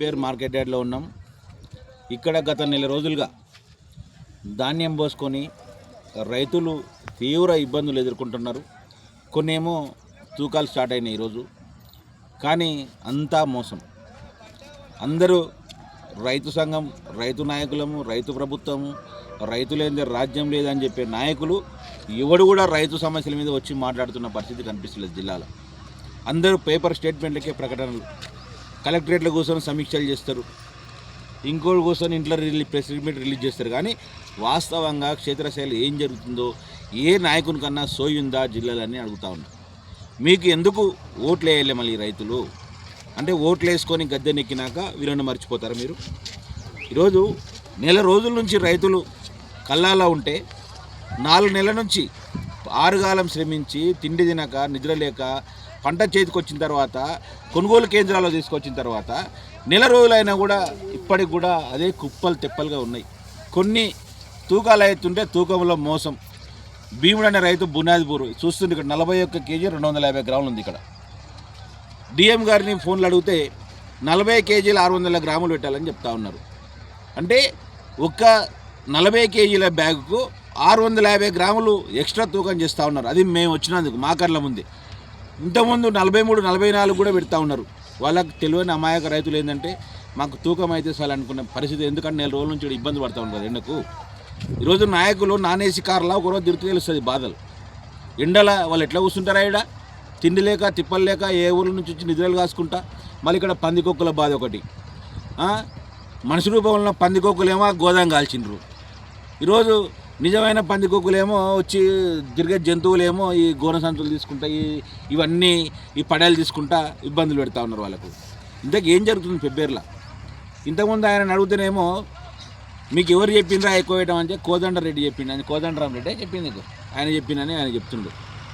పేరు మార్కెట్ యార్డ్లో ఉన్నాం. ఇక్కడ గత నెల రోజులుగా ధాన్యం పోసుకొని రైతులు తీవ్ర ఇబ్బందులు ఎదుర్కొంటున్నారు. కొన్నేమో తూకాలు స్టార్ట్ అయినాయి ఈరోజు. కానీ అంతా మోసం. అందరూ రైతు సంఘం రైతు నాయకులము రైతు ప్రభుత్వము రైతు లేని రాజ్యం లేదని చెప్పే నాయకులు ఎవడు కూడా రైతు సమస్యల మీద వచ్చి మాట్లాడుతున్న పరిస్థితి కనిపిస్తుంది జిల్లాలో. అందరూ పేపర్ స్టేట్మెంట్లకే ప్రకటనలు కలెక్టరేట్లో కూర్చొని సమీక్షలు చేస్తారు. ఇంకోటి కూర్చొని ఇంట్లో రిలీజ్ ప్రెస్ మీట్ రిలీజ్ చేస్తారు. కానీ వాస్తవంగా క్షేత్రశైలి ఏం జరుగుతుందో ఏ నాయకుని కన్నా సోయుందా జిల్లాలని అడుగుతా ఉన్నా. మీకు ఎందుకు ఓట్లు వేయాలి మళ్ళీ రైతులు? అంటే ఓట్లు వేసుకొని గద్దె నెక్కినాక వీళ్ళని మర్చిపోతారా మీరు? ఈరోజు నెల రోజుల నుంచి రైతులు కల్లాలా ఉంటే నాలుగు నెలల నుంచి ఆరుగాలం శ్రమించి తిండి తినక నిద్ర లేక పంట చేతికి వచ్చిన తర్వాత కొనుగోలు కేంద్రాల్లో తీసుకొచ్చిన తర్వాత నెల రోజులైనా కూడా ఇప్పటికి కూడా అదే కుప్పలు తెప్పలుగా ఉన్నాయి. కొన్ని తూకాలు అవుతుంటే తూకంలో మోసం. భీముడు అనే రైతు బునాదిపూర్. చూస్తుంది ఇక్కడ నలభై ఒక్క కేజీ రెండు వందల యాభై గ్రాములు ఉంది ఇక్కడ. డిఎం గారిని ఫోన్లు అడిగితే నలభై కేజీలు ఆరు వందల గ్రాములు పెట్టాలని చెప్తా ఉన్నారు. అంటే ఒక్క నలభై కేజీల బ్యాగుకు ఆరు వందల యాభై గ్రాములు ఎక్స్ట్రా తూకం చేస్తూ ఉన్నారు. అది మేము వచ్చినందుకు మా కళ్ళ ముందే. ఇంతకుముందు నలభై మూడు నలభై నాలుగు కూడా పెడతా ఉన్నారు. వాళ్ళకి తెలియని అమాయక రైతులు ఏంటంటే మాకు తూకం అయితే చాలు అనుకున్న పరిస్థితి. ఎందుకంటే నెల రోజుల నుంచి ఇబ్బంది పడతా ఉంటారు ఎండకు. ఈరోజు నాయకులు నానేసి ఏసీ కార్లా ఒకరోజు తిరుగుతూ తెలుస్తుంది బాధలు. ఎండల వాళ్ళు ఎట్లా కూర్చుంటారా ఇక్కడ తిండి లేక తిప్పలు లేక ఏ ఊళ్ళ నుంచి వచ్చి నిద్రలు కాసుకుంటా? మళ్ళీ ఇక్కడ పందికొక్కుల బాధ ఒకటి. మనిషి రూపంలో పందికొక్కులేమో గోదాం కాల్చిండ్రు. ఈరోజు నిజమైన పందికొక్కులేమో వచ్చి తిరిగే జంతువులేమో ఈ గోన సంచులు తీసుకుంటా ఈ ఇవన్నీ ఈ పడేలు తీసుకుంటా ఇబ్బందులు పెడతా ఉన్నారు వాళ్ళకు. ఇంతకు ఏం జరుగుతుంది పెబ్బేర్లా ఇంతకుముందు ఆయన అడుగుతేనేమో మీకు ఎవరు చెప్పిండ్రా ఎక్కువ వేయడం అంటే కోదండరెడ్డి చెప్పిండు. అని కోదండరామరెడ్డి చెప్పింది ఆయన చెప్పిందని ఆయన చెప్తుండు.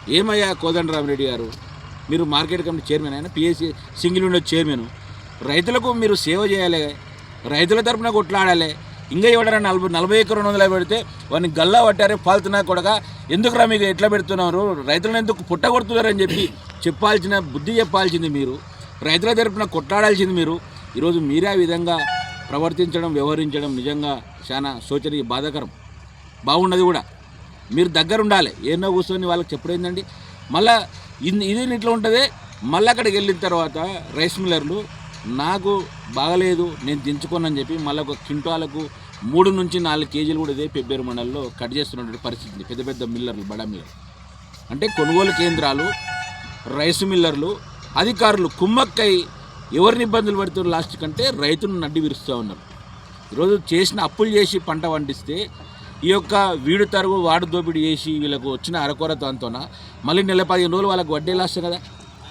ఏమయ్యా కోదండరామ్ రెడ్డి గారు? మీరు మార్కెట్ కమిటీ చైర్మన్ ఆయన పిఎస్సి సింగిల్ విండో చైర్మన్. రైతులకు మీరు సేవ చేయాలి. రైతుల తరపున కొట్లాడాలి. ఇంకా ఎవడన్నా నలభై నలభై ఎకరం రెండు వందల పెడితే వాడిని గల్లా పట్టారు పాలుతున్నా కూడా ఎందుకురా మీకు ఎట్లా పెడుతున్నారు? రైతులను ఎందుకు పుట్టగొడుతున్నారని చెప్పి చెప్పాల్సిన బుద్ధి చెప్పాల్సింది మీరు. రైతుల తరపున కొట్లాడాల్సింది మీరు. ఈరోజు మీరే ఆ విధంగా ప్రవర్తించడం వ్యవహరించడం నిజంగా చాలా శోచనీయ బాధాకరం. బాగున్నది కూడా. మీరు దగ్గర ఉండాలి ఏమో కూర్చొని వాళ్ళకి చెప్పడేందండి మళ్ళా ఇది ఇది ఇట్లా ఉంటుంది. మళ్ళీ అక్కడికి వెళ్ళిన తర్వాత రైస్ మిల్లర్లు నాకు బాగలేదు నేను దించుకోనని చెప్పి మళ్ళీ ఒక క్వింటాలకు మూడు నుంచి నాలుగు కేజీలు కూడా ఇదే పెబ్బేరు మండలంలో కట్ చేస్తున్నటువంటి పరిస్థితి. పెద్ద పెద్ద మిల్లర్లు బడా మిల్లర్లు. అంటే కొనుగోలు కేంద్రాలు రైస్ మిల్లర్లు అధికారులు కుమ్మక్కై ఎవరిని ఇబ్బందులు పెడుతున్నారు లాస్ట్ కంటే రైతును నడ్డి విరుస్తూ ఉన్నారు. ఈరోజు చేసిన అప్పులు చేసి పంట పండిస్తే ఈ యొక్క వీడు తరుగు వాడు దోపిడీ చేసి వీళ్ళకు వచ్చిన అరకొరతో దాంతోన మళ్ళీ నెల పదిహేను రోజులు వాళ్ళకి వడ్డీ లాస్ట్ కదా.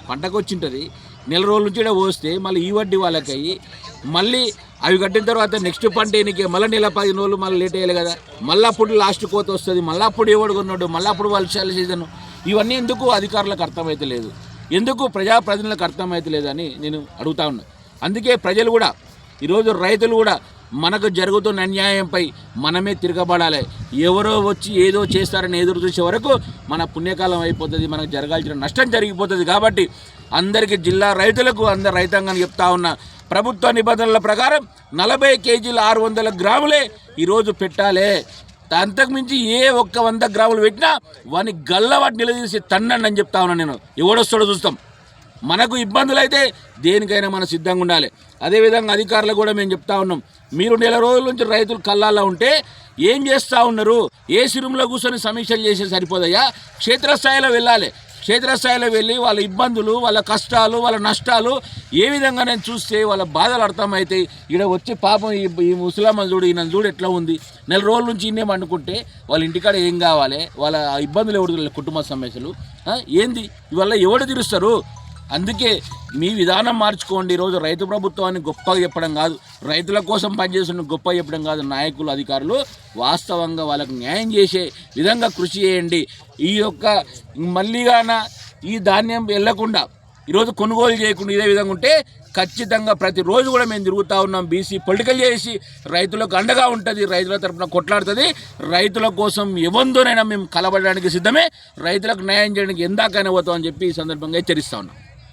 పంటకు వచ్చింటుంది. నెల రోజుల నుంచి కూడా పోస్తే మళ్ళీ ఈ వడ్డీ వాళ్ళకి అయ్యి మళ్ళీ అవి కట్టిన తర్వాత నెక్స్ట్ పంట ఎన్నికే మళ్ళీ నెల పది రోజులు మళ్ళీ లేట్ అయ్యాలి కదా. మళ్ళీ అప్పుడు లాస్ట్ కోత వస్తుంది మళ్ళీ అప్పుడు ఎవడు కొన్నాడు మళ్ళీ అప్పుడు వర్షాల సీజన్ ఇవన్నీ ఎందుకు అధికారులకు అర్థమైతే లేదు. ఎందుకు ప్రజాప్రతినిధులకు అర్థమైతే లేదని నేను అడుగుతా ఉన్నా. అందుకే ప్రజలు కూడా ఈరోజు రైతులు కూడా మనకు జరుగుతున్న అన్యాయంపై మనమే తిరగబడాలి. ఎవరో వచ్చి ఏదో చేస్తారని ఎదురు చూసే వరకు మన పుణ్యకాలం అయిపోతుంది మనకు జరగాల్సిన నష్టం జరిగిపోతుంది కాబట్టి అందరికీ జిల్లా రైతులకు అందరు రైతాంగాన్ని చెప్తా ఉన్నా ప్రభుత్వ నిబంధనల ప్రకారం నలభై కేజీల ఆరు వందల గ్రాములే ఈరోజు పెట్టాలే. అంతకుమించి ఏ ఒక్క వంద గ్రాములు పెట్టినా వాని గల్లవాటి నిలదీసి తన్నండి అని చెప్తా ఉన్నాను నేను. ఎవడొస్తాడో చూస్తాం. మనకు ఇబ్బందులు అయితే దేనికైనా మనం సిద్ధంగా ఉండాలి. అదేవిధంగా అధికారులు కూడా మేము చెప్తా ఉన్నాం. మీరు నెల రోజుల నుంచి రైతులు కల్లాల్లో ఉంటే ఏం చేస్తూ ఉన్నారు? ఏ రూమ్లో కూర్చొని సమీక్షలు చేసే సరిపోదయ్యా? క్షేత్రస్థాయిలో వెళ్ళాలి. క్షేత్రస్థాయిలో వెళ్ళి వాళ్ళ ఇబ్బందులు వాళ్ళ కష్టాలు వాళ్ళ నష్టాలు ఏ విధంగా నేను చూస్తే వాళ్ళ బాధలు అర్థమవుతాయి ఇక్కడ వచ్చి పాపం ఈ ఈ ముసలమ్మ చూడు ఈయన చూడు ఎట్లా ఉంది. నెల రోజుల నుంచి ఇన్నే అనుకుంటే వాళ్ళ ఇంటికాడ ఏం కావాలి? వాళ్ళ ఇబ్బందులు ఎవడు కుటుంబ సమస్యలు. ఏంది? ఇవల్ల ఎవడు తీరుస్తారు? అందుకే మీ విధానం మార్చుకోండి. ఈరోజు రైతు ప్రభుత్వాన్ని గొప్పగా చెప్పడం కాదు రైతుల కోసం పనిచేస్తున్న గొప్పగా చెప్పడం కాదు నాయకులు అధికారులు వాస్తవంగా వాళ్ళకు న్యాయం చేసే విధంగా కృషి చేయండి. ఈ యొక్క మళ్ళీగాన ఈ ధాన్యం వెళ్ళకుండా ఈరోజు కొనుగోలు చేయకుండా ఇదే విధంగా ఉంటే ఖచ్చితంగా ప్రతిరోజు కూడా మేము తిరుగుతూ ఉన్నాం. బీసీ పొలిటికల్ చేసి రైతులకు అండగా ఉంటుంది రైతుల తరపున కొట్లాడుతుంది. రైతుల కోసం ఎవందోనైనా మేము కలబడడానికి సిద్ధమే. రైతులకు న్యాయం చేయడానికి ఎందాకైనా పోతామని చెప్పి ఈ సందర్భంగా హెచ్చరిస్తా ఉన్నాం.